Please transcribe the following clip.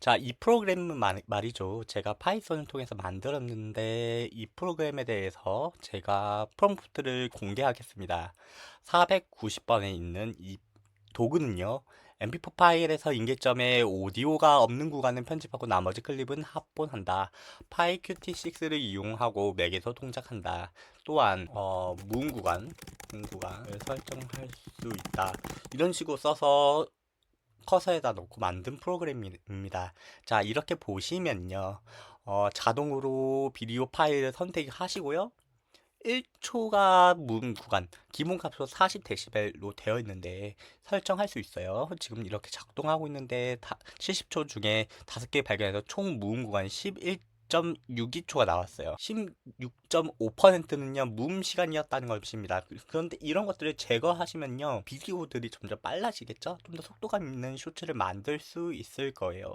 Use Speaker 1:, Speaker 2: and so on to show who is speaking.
Speaker 1: 자, 이 프로그램은 말, 말이죠. 제가 파이썬을 통해서 만들었는데 이 프로그램에 대해서 제가 프롬프트를 공개하겠습니다. 490번에 있는 이 도구는요. mp4 파일에서 인계점에 오디오가 없는 구간은 편집하고 나머지 클립은 합본한다. 파일 qt6를 이용하고 맥에서 동작한다. 또한 어, 문 구간, 문 구간을 설정할 수 있다. 이런 식으로 써서 커서에다 놓고 만든 프로그램입니다. 자, 이렇게 보시면요. 어, 자동으로 비디오 파일을 선택하시고요. 1초가 문 구간, 기본 값으로 40dB로 되어 있는데 설정할 수 있어요. 지금 이렇게 작동하고 있는데 70초 중에 5개 발견해서 총 무음 구간 11.62초가 나왔어요. 16.5%는요, 무음 시간이었다는 것입니다. 그런데 이런 것들을 제거하시면요, 비디오들이 점점 빨라지겠죠? 좀 더 속도감 있는 쇼츠를 만들 수 있을 거예요.